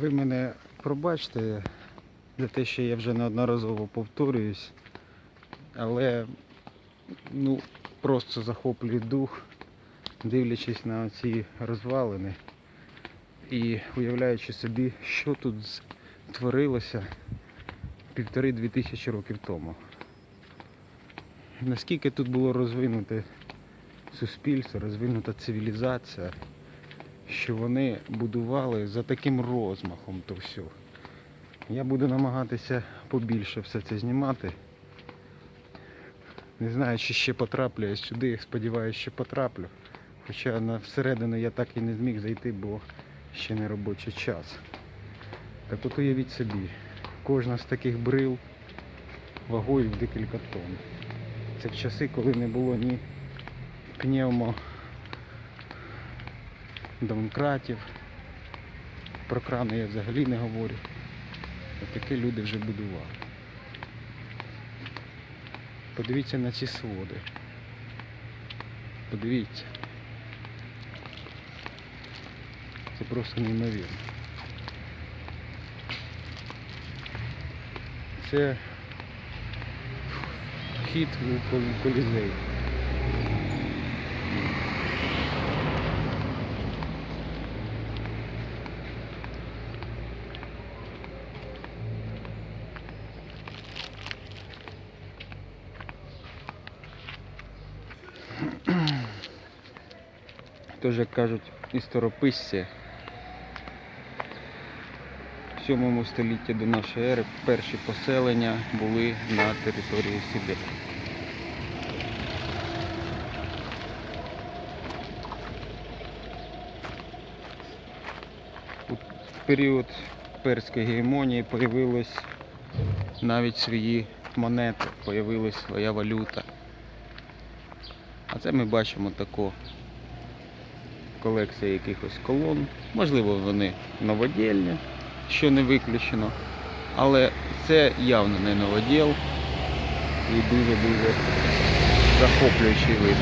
Ви мене пробачте за те, що я вже неодноразово повторююсь, але ну, просто захоплює дух, дивлячись на ці розвалини і уявляючи собі, що тут творилося півтори-дві тисячі років тому. Наскільки тут було розвинуте суспільство, розвинута цивілізація, що вони будували за таким розмахом то все. Я буду намагатися побільше все це знімати. Не знаю, чи ще потраплю я сюди, сподіваюся, що потраплю. Хоча на всередину я так і не зміг зайти, бо ще не робочий час. Так от уявіть собі, кожна з таких брил вагою в декілька тонн. Це в часи, коли не було ні пневмо домкратів. Про крани я взагалі не говорю. Таке люди вже будували. Подивіться на ці своди. Подивіться. Це просто неймовірно. Це вхід у колізей. Як кажуть історописці, в 7 столітті до нашої ери перші поселення були на території Сибіру. У період перської гегемонії появилось навіть свої монети, появилась своя валюта. А це ми бачимо таку колекція якихось колон. Можливо, вони новодільні, що не виключено. Але це явно не новоділ і дуже-дуже захоплюючий вид.